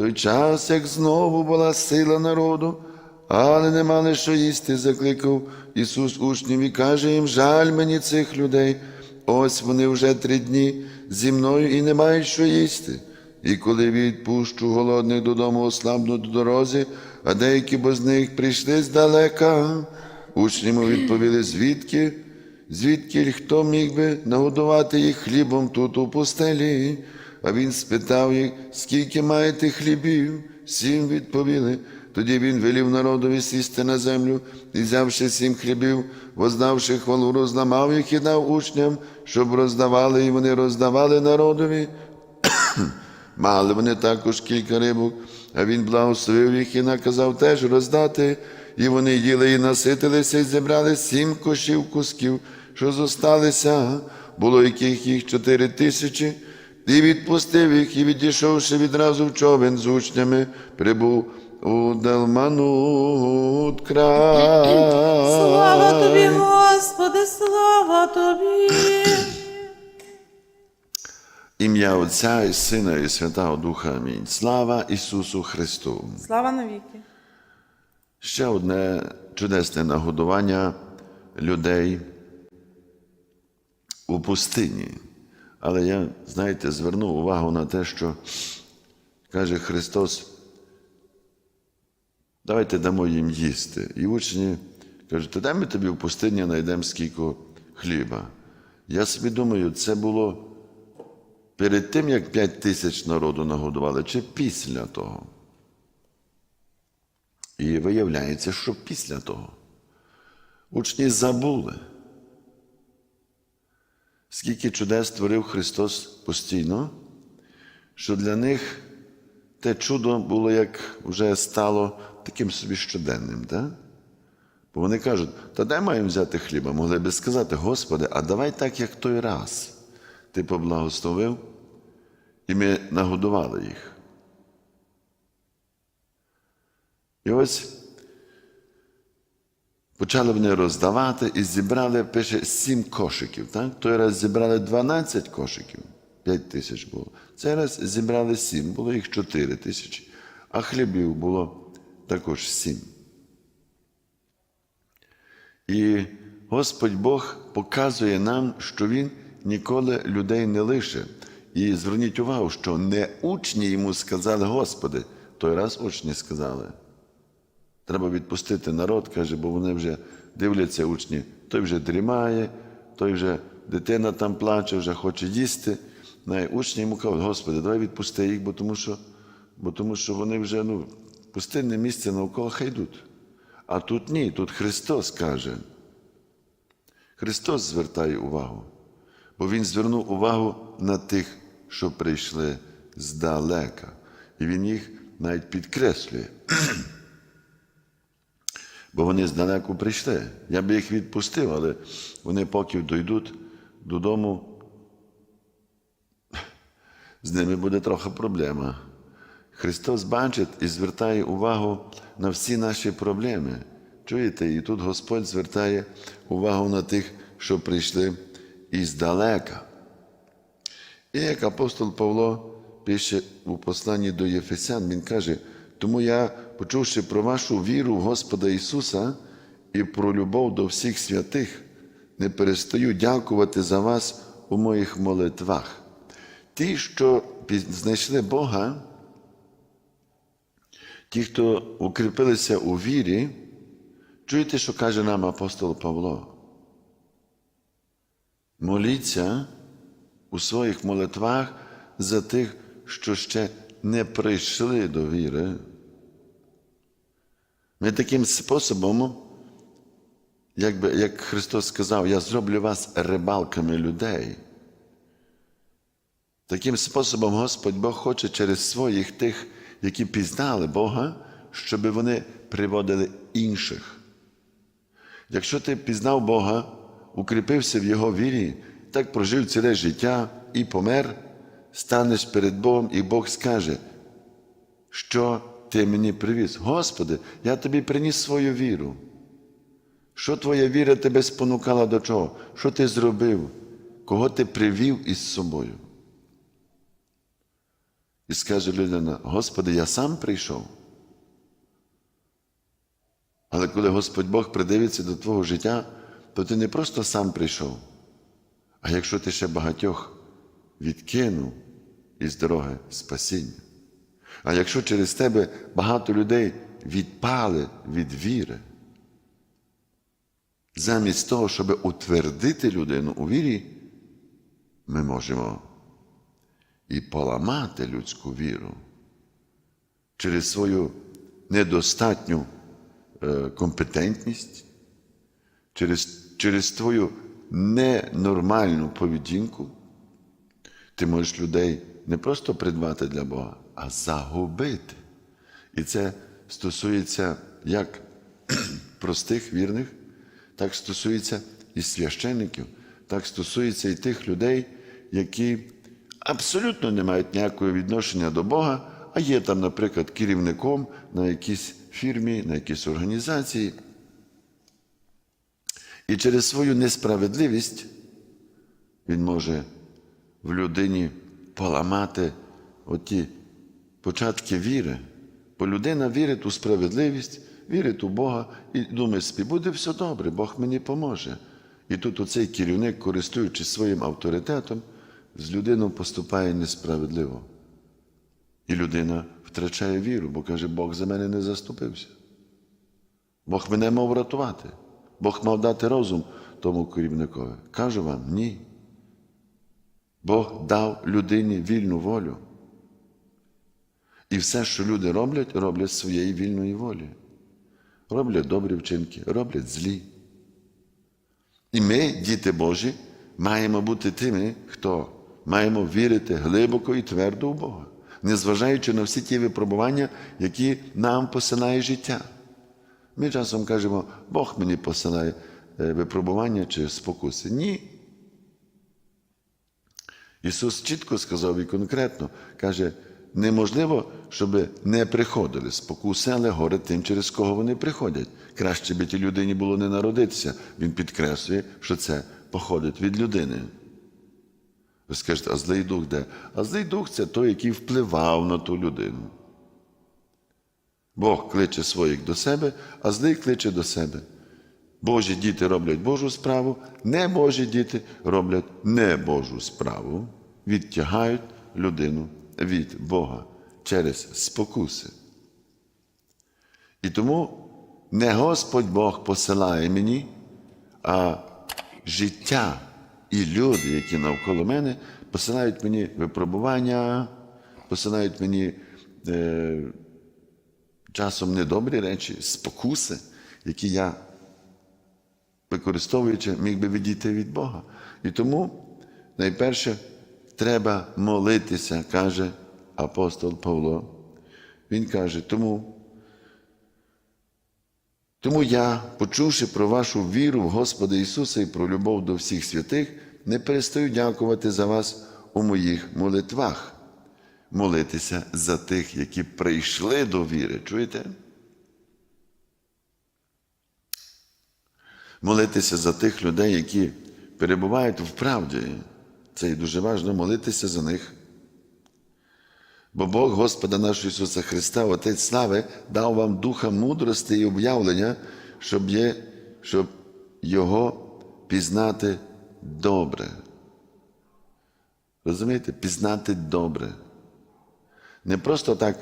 той час, як знову була сила народу, але не мали що їсти, закликав Ісус учнів і каже їм: жаль мені цих людей. Ось вони вже три дні зі мною і не мають що їсти. І коли відпущу голодних додому, ослабнуть до дорозі, а деякі бо з них прийшли здалека. Учні йому відповіли, звідки? Звідки хто міг би нагодувати їх хлібом тут у пустелі? А він спитав їх, скільки маєте хлібів? Сім відповіли. Тоді він велів народові сісти на землю і, взявши сім хлібів, воздавши хвалу, розламав їх і дав учням, щоб роздавали, і вони роздавали народові. Мали вони також кілька рибок, а він благословив їх і наказав теж роздати. І вони їли і наситилися, і зібрали сім кошів кусків, що зосталися, було яких їх чотири тисячі, і відпустив їх, і відійшовши відразу в човен з учнями, прибув у Далманут край. Слава тобі, Господи, слава тобі. Ім'я Отця і Сина, і Святого Духа. Амінь. Слава Ісусу Христу! Слава навіки. Ще одне чудесне нагодування людей у пустині. Але я, знаєте, звернув увагу на те, що каже Христос, давайте дамо їм їсти. І учні кажуть, то дай ми тобі в пустині знайдемо скільки хліба. Я собі думаю, це було перед тим, як п'ять тисяч народу нагодували, чи після того. І виявляється, що після того учні забули, скільки чудес створив Христос постійно, що для них те чудо було, як вже стало таким собі щоденним. Так? Бо вони кажуть, та де маємо взяти хліба? Могли би сказати, Господи, а давай так, як той раз. Ти поблагословив, і ми нагодували їх. І ось почали вони роздавати і зібрали, пише, сім кошиків. Так? Той раз зібрали 12 кошиків, 5 тисяч було. Цей раз зібрали сім, було їх 4 тисячі, а хлібів було також сім. І Господь Бог показує нам, що Він ніколи людей не лише. І зверніть увагу, що не учні йому сказали, Господи, той раз учні сказали. Треба відпустити народ, каже, бо вони вже дивляться учні, той вже дрімає, той вже дитина там плаче, вже хоче їсти. Учні йому кажуть, Господи, давай відпусти їх, бо тому що, бо тому що вони вже ну, пустинне місце навколо хай йдуть. А тут ні, тут Христос каже. Христос звертає увагу, бо Він звернув увагу на тих, що прийшли здалека. І Він їх навіть підкреслює. Бо вони здалеку прийшли. Я би їх відпустив, але вони поки дійдуть додому, з ними буде трохи проблема. Христос бачить і звертає увагу на всі наші проблеми. Чуєте? І тут Господь звертає увагу на тих, що прийшли іздалека. І як апостол Павло пише у посланні до Єфесян, він каже, тому я, почувши про вашу віру в Господа Ісуса і про любов до всіх святих, не перестаю дякувати за вас у моїх молитвах. Ті, що знайшли Бога, ті, хто укріпилися у вірі, чуєте, що каже нам апостол Павло? Моліться у своїх молитвах за тих, що ще не прийшли до віри. Ми таким способом, якби, як Христос сказав, я зроблю вас рибалками людей. Таким способом Господь Бог хоче через своїх тих, які пізнали Бога, щоб вони приводили інших. Якщо ти пізнав Бога, укріпився в Його вірі, так прожив ціле життя і помер, станеш перед Богом, і Бог скаже, що ти мені привіз. Господи, я тобі приніс свою віру. Що твоя віра тебе спонукала до чого? Що ти зробив? Кого ти привів із собою? І скаже людина: Господи, я сам прийшов. Але коли Господь Бог придивиться до твого життя, то ти не просто сам прийшов, а якщо ти ще багатьох відкинув із дороги спасіння. А якщо через тебе багато людей відпали від віри, замість того, щоб утвердити людину у вірі, ми можемо і поламати людську віру через свою недостатню е, компетентність, через, через твою ненормальну поведінку. Ти можеш людей не просто придбати для Бога, а загубити. І це стосується як простих вірних, так стосується і священників, так стосується і тих людей, які абсолютно не мають ніякого відношення до Бога, а є там, наприклад, керівником на якійсь фірмі, на якійсь організації. І через свою несправедливість він може в людині поламати оті початки віри. Бо людина вірить у справедливість, вірить у Бога і думає собі, буде все добре, Бог мені поможе. І тут оцей керівник, користуючись своїм авторитетом, з людиною поступає несправедливо. І людина втрачає віру, бо каже, Бог за мене не заступився. Бог мене мав врятувати. Бог мав дати розум тому керівникові. Кажу вам, ні. Бог дав людині вільну волю. І все, що люди роблять, роблять своєї вільної волі. Роблять добрі вчинки, роблять злі. І ми, діти Божі, маємо бути тими, хто маємо вірити глибоко і твердо в Бога, незважаючи на всі ті випробування, які нам посилає життя. Ми часом кажемо, Бог мені посилає е, випробування чи спокуси. Ні. Ісус чітко сказав і конкретно, каже, неможливо, щоб не приходили спокуси, але горе тим, через кого вони приходять. Краще би тій людині було не народитися. Він підкреслює, що це походить від людини. Ви скажете, а злий дух де? А злий дух це той, який впливав на ту людину. Бог кличе своїх до себе, а злий кличе до себе. Божі діти роблять Божу справу, не Божі діти роблять не Божу справу, відтягають людину від Бога через спокуси. І тому не Господь Бог посилає мені, а життя і люди, які навколо мене, посилають мені випробування, посилають мені е, часом недобрі речі, спокуси, які я використовуючи, міг би відійти від Бога. І тому найперше треба молитися, каже апостол Павло. Він каже, тому, тому я, почувши про вашу віру в Господа Ісуса і про любов до всіх святих, не перестаю дякувати за вас у моїх молитвах. Молитися за тих, які прийшли до віри. Чуєте? молитися за тих людей, які перебувають в правді. Це і дуже важливо молитися за них. Бо Бог Господа нашого Ісуса Христа, Отець слави, дав вам духа мудрості і об'явлення, щоб, є, щоб Його пізнати добре. Розумієте? Пізнати добре. Не просто так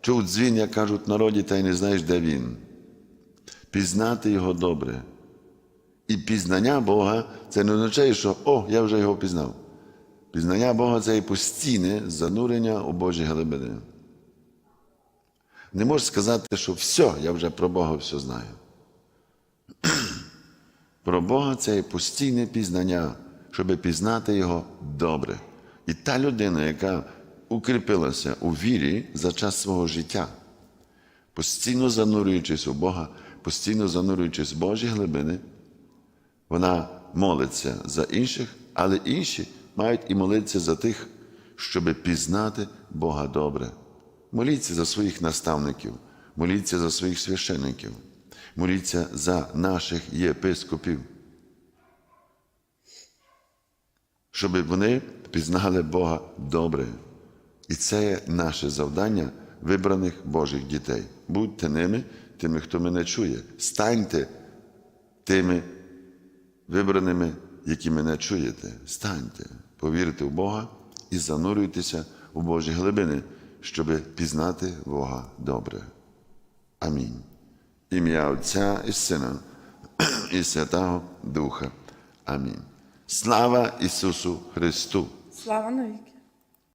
чув дзвін, як кажуть в народі, та й не знаєш, де він. Пізнати його добре. І пізнання Бога це не означає, що о, я вже його пізнав. Пізнання Бога це і постійне занурення у Божі глибини. Не можеш сказати, що все, я вже про Бога все знаю. Про Бога це і постійне пізнання, щоб пізнати Його добре. І та людина, яка укріпилася у вірі за час свого життя, постійно занурюючись у Бога, постійно занурюючись в Божі глибини, вона молиться за інших, але інші мають і молитися за тих, щоб пізнати Бога добре. Моліться за своїх наставників, моліться за своїх священників, моліться за наших єпископів, щоб вони пізнали Бога добре. І це є наше завдання вибраних Божих дітей. Будьте ними, тими, хто мене чує. Станьте тими вибраними, які мене чуєте. Станьте, повірте в Бога і занурюйтеся у Божі глибини, щоб пізнати Бога добре. Амінь. Ім'я Отця і Сина і Святого Духа. Амінь. Слава Ісусу Христу! Слава навіки.